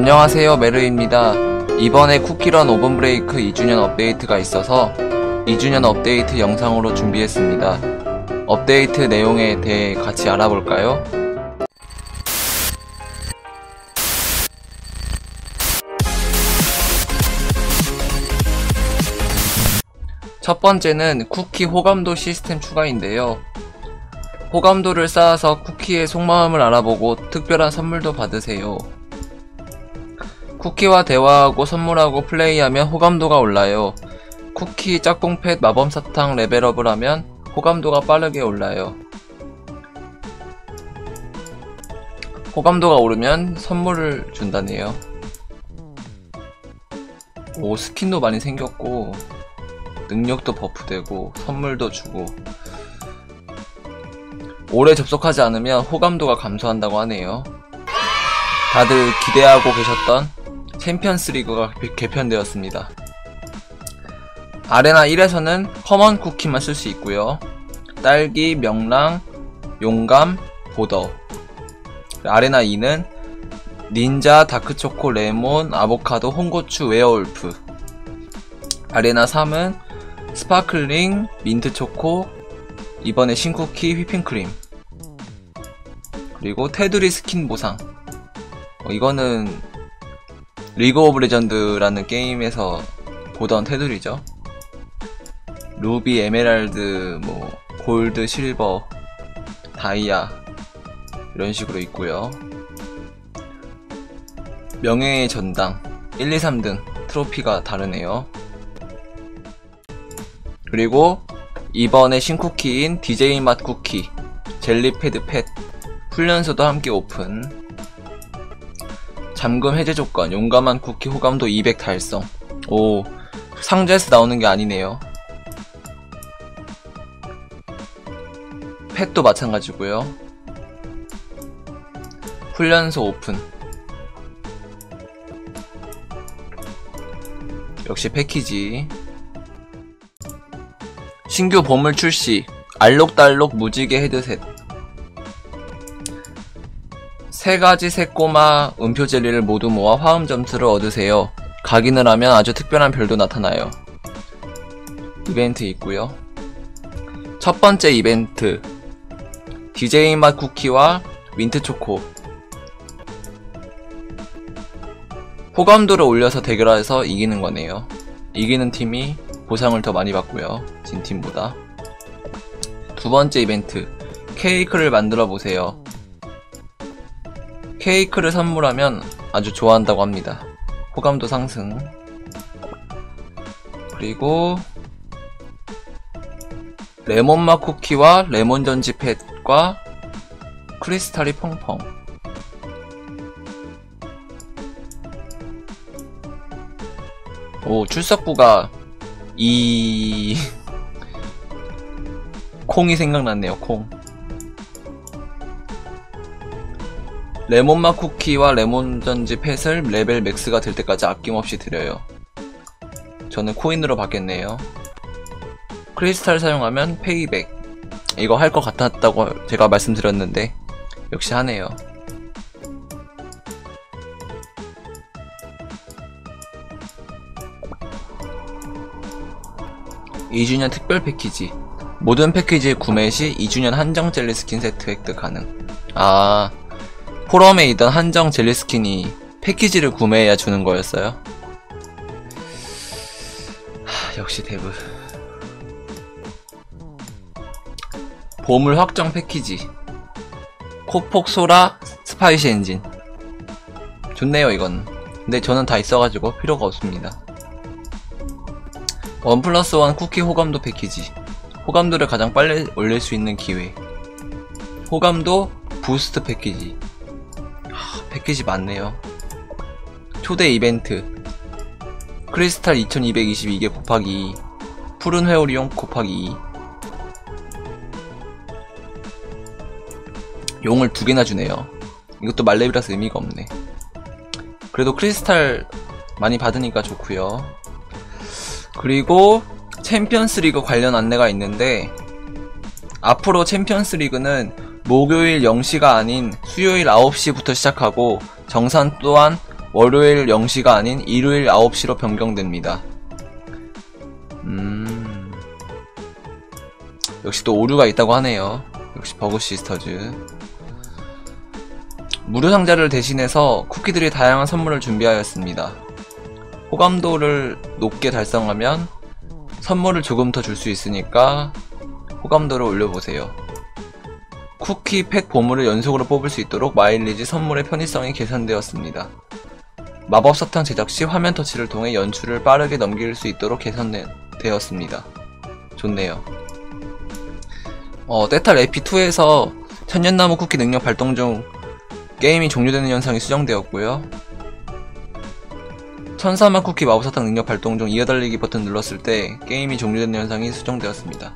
안녕하세요 메르입니다. 이번에 쿠키런 오븐 브레이크 2주년 업데이트가 있어서 2주년 업데이트 영상으로 준비했습니다. 업데이트 내용에 대해 같이 알아볼까요? 첫 번째는 쿠키 호감도 시스템 추가인데요. 호감도를 쌓아서 쿠키의 속마음을 알아보고 특별한 선물도 받으세요 쿠키와 대화하고 선물하고 플레이하면 호감도가 올라요. 쿠키 짝꿍펫 마법사탕 레벨업을 하면 호감도가 빠르게 올라요. 호감도가 오르면 선물을 준다네요. 오, 스킨도 많이 생겼고, 능력도 버프되고, 선물도 주고. 오래 접속하지 않으면 호감도가 감소한다고 하네요. 다들 기대하고 계셨던 챔피언스 리그가 개편되었습니다. 아레나 1에서는 커먼 쿠키만 쓸 수 있고요. 딸기, 명랑, 용감, 보더. 아레나 2는 닌자, 다크초코, 레몬, 아보카도, 홍고추, 웨어울프. 아레나 3은 스파클링, 민트초코, 이번에 신쿠키, 휘핑크림. 그리고 테두리 스킨 보상. 어, 이거는 리그 오브 레전드라는 게임에서 보던 테두리죠. 루비, 에메랄드, 뭐 골드, 실버, 다이아 이런 식으로 있고요. 명예의 전당 1, 2, 3등 트로피가 다르네요. 그리고 이번에 신쿠키인 DJ 맛 쿠키, 젤리패드 팻, 훈련소도 함께 오픈, 잠금 해제 조건, 용감한 쿠키 호감도 200 달성. 오, 상자에서 나오는 게 아니네요. 펫도 마찬가지고요. 훈련소 오픈. 역시 패키지. 신규 보물 출시. 알록달록 무지개 헤드셋. 세 가지 새꼬마 음표 젤리를 모두 모아 화음 점수를 얻으세요. 각인을 하면 아주 특별한 별도 나타나요. 이벤트 있고요. 첫 번째 이벤트 DJ 맛 쿠키와 민트 초코 호감도를 올려서 대결해서 이기는 거네요. 이기는 팀이 보상을 더 많이 받고요. 진 팀보다. 두 번째 이벤트 케이크를 만들어 보세요. 케이크를 선물하면 아주 좋아한다고 합니다. 호감도 상승. 그리고 레몬맛 쿠키와 레몬 전지 팻과 크리스탈이 펑펑. 오, 출석부가 이 콩이 생각났네요, 콩. 레몬맛 쿠키와 레몬전지 펫을 레벨 맥스가 될 때까지 아낌없이 드려요. 저는 코인으로 받겠네요. 크리스탈 사용하면 페이백. 이거 할 것 같았다고 제가 말씀드렸는데 역시 하네요. (2주년) 특별 패키지 모든 패키지 구매 시 2주년 한정 젤리 스킨 세트 획득 가능 아 포럼에 있던 한정 젤리 스킨이 패키지를 구매해야 주는 거였어요. 하, 역시 데브. 보물 확정 패키지. 코폭 소라 스파이시 엔진. 좋네요, 이건. 근데 저는 다 있어가지고 필요가 없습니다. 원 플러스 원 쿠키 호감도 패키지. 호감도를 가장 빨리 올릴 수 있는 기회. 호감도 부스트 패키지. 패키지 많네요. 초대 이벤트 크리스탈 2222개 곱하기 2 푸른 회오리용 곱하기 2 용을 두 개나 주네요. 이것도 말레비라서 의미가 없네. 그래도 크리스탈 많이 받으니까 좋고요. 그리고 챔피언스 리그 관련 안내가 있는데 앞으로 챔피언스 리그는 목요일 0시가 아닌 수요일 9시부터 시작하고 정산 또한 월요일 0시가 아닌 일요일 9시로 변경됩니다. 음. 역시 또 오류가 있다고 하네요. 역시 버그 시스터즈. 무료 상자를 대신해서 쿠키들이 다양한 선물을 준비하였습니다. 호감도를 높게 달성하면 선물을 조금 더 줄 수 있으니까 호감도를 올려보세요. 쿠키 팩 보물을 연속으로 뽑을 수 있도록 마일리지 선물의 편의성이 개선되었습니다. 마법 사탕 제작 시 화면 터치를 통해 연출을 빠르게 넘길 수 있도록 개선되었습니다. 좋네요. 어, 때탈 AP2에서 천년나무 쿠키 능력 발동 중 게임이 종료되는 현상이 수정되었고요. 천사만 쿠키 마법사탕 능력 발동 중 이어달리기 버튼 눌렀을 때 게임이 종료되는 현상이 수정되었습니다.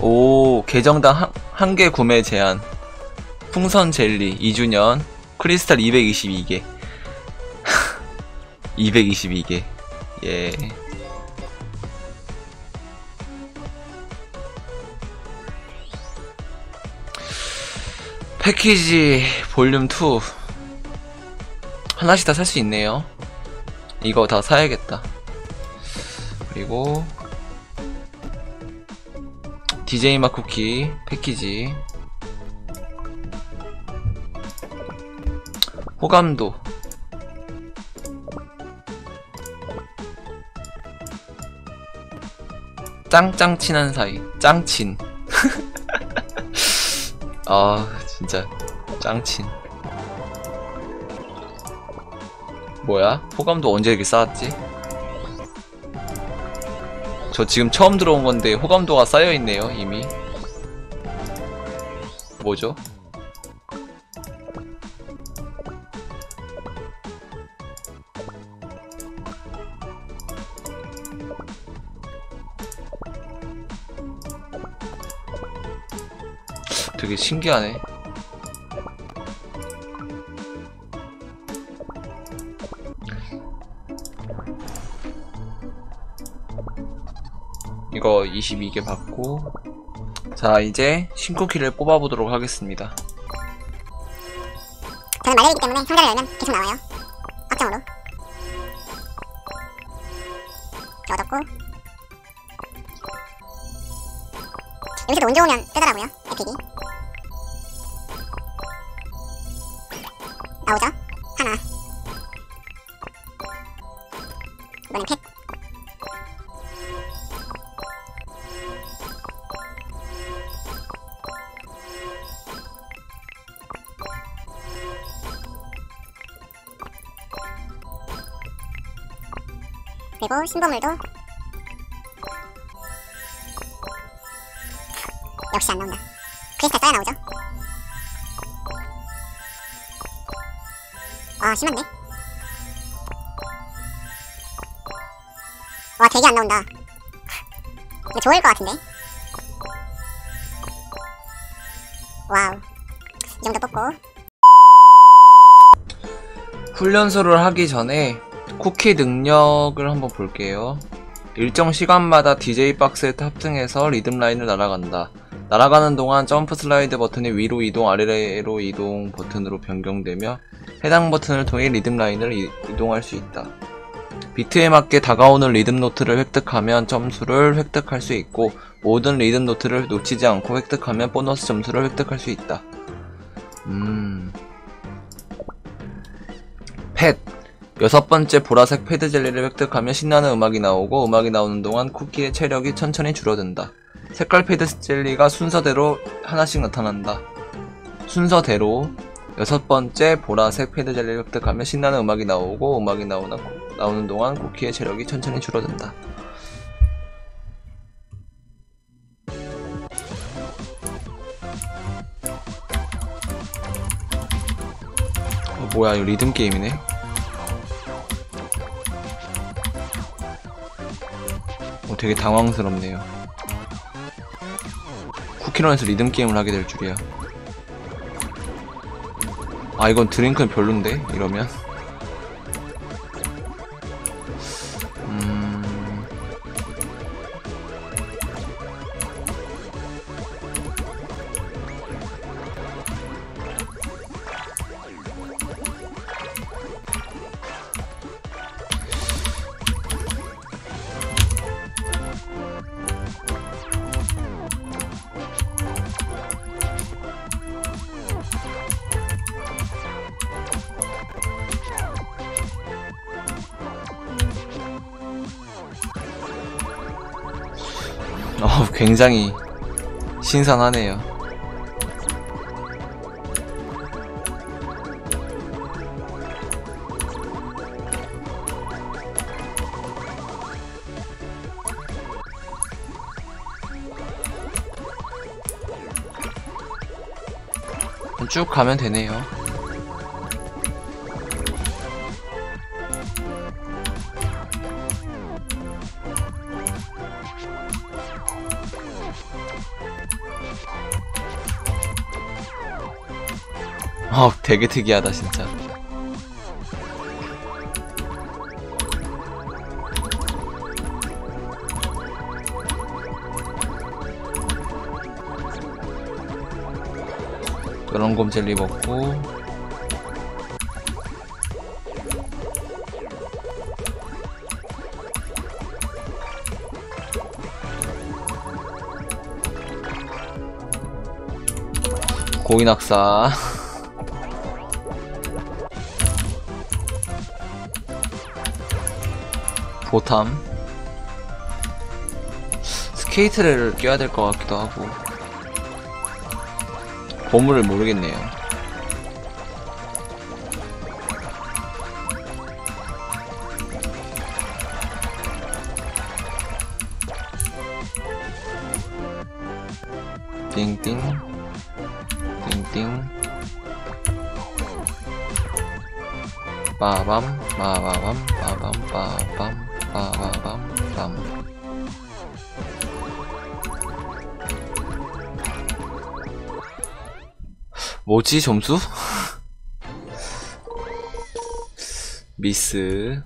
오, 계정당 한, 한개 구매 제한. 풍선 젤리 2주년. 크리스탈 222개. 222개. 예. 패키지 볼륨 2. 하나씩 다 살 수 있네요. 이거 다 사야겠다. 그리고 DJ 마 쿠키 패키지. 호감도. 짱짱 친한 사이. 짱친. 아 진짜. 짱친. 뭐야? 호감도 언제 이렇게 쌓았지? 저 지금 처음 들어온 건데 호감도가 쌓여있네요 이미 뭐죠? 되게 신기하네 이거 22개 받고 자 이제 신쿠키를 뽑아보도록 하겠습니다 저는 말려있기 때문에 상자를 열면 계속 나와요. 확정으로. 얻었고. 여기서도 운 좋으면 뜨더라고요. 에픽이. 나오죠? 그리고 신고물도 역시 안 나온다. 크리스탈 써야 나오죠? 와 심한데? 와 되게 안 나온다. 이거 좋을 것 같은데? 와우 이 정도 뽑고 훈련소를 하기 전에 쿠키 능력을 한번 볼게요 일정 시간마다 DJ 박스에 탑승해서 리듬 라인을 날아간다 날아가는 동안 점프 슬라이드 버튼이 위로 이동 아래로 이동 버튼으로 변경되며 해당 버튼을 통해 리듬 라인을 이- 이동할 수 있다 비트에 맞게 다가오는 리듬 노트를 획득하면 점수를 획득할 수 있고 모든 리듬 노트를 놓치지 않고 획득하면 보너스 점수를 획득할 수 있다. 음. 펫. 여섯 번째 보라색 패드 젤리를 획득하면 신나는 음악이 나오고 음악이 나오는 동안 쿠키의 체력이 천천히 줄어든다. 색깔 패드 젤리가 순서대로 하나씩 나타난다. 순서대로 여섯 번째 보라색 패드 젤리를 획득하면 신나는 음악이 나오고 음악이 나오는, 나오는 동안 쿠키의 체력이 천천히 줄어든다. 어, 뭐야 이거 리듬 게임이네. 되게 당황스럽네요. 쿠키런에서 리듬 게임을 하게 될 줄이야. 아 이건 드링크는 별론데 이러면. 굉장히 신선하네요. 쭉 가면 되네요. 어, 되게 특이하다, 진짜. 노란곰 젤리 먹고 고인학사 보탐. 스케이트를 껴야 될 것 같기도 하고. 보물을 모르겠네요. 띵띵. 띵띵. 빠밤 빠바밤 빠밤 빠밤 빠바밤 빰 뭐지 점수? 미스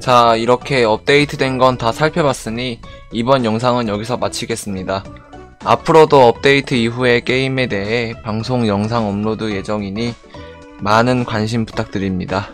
자 이렇게 업데이트된 건 다 살펴봤으니 이번 영상은 여기서 마치겠습니다. 앞으로도 업데이트 이후의 게임에 대해 방송 영상 업로드 예정이니 많은 관심 부탁드립니다.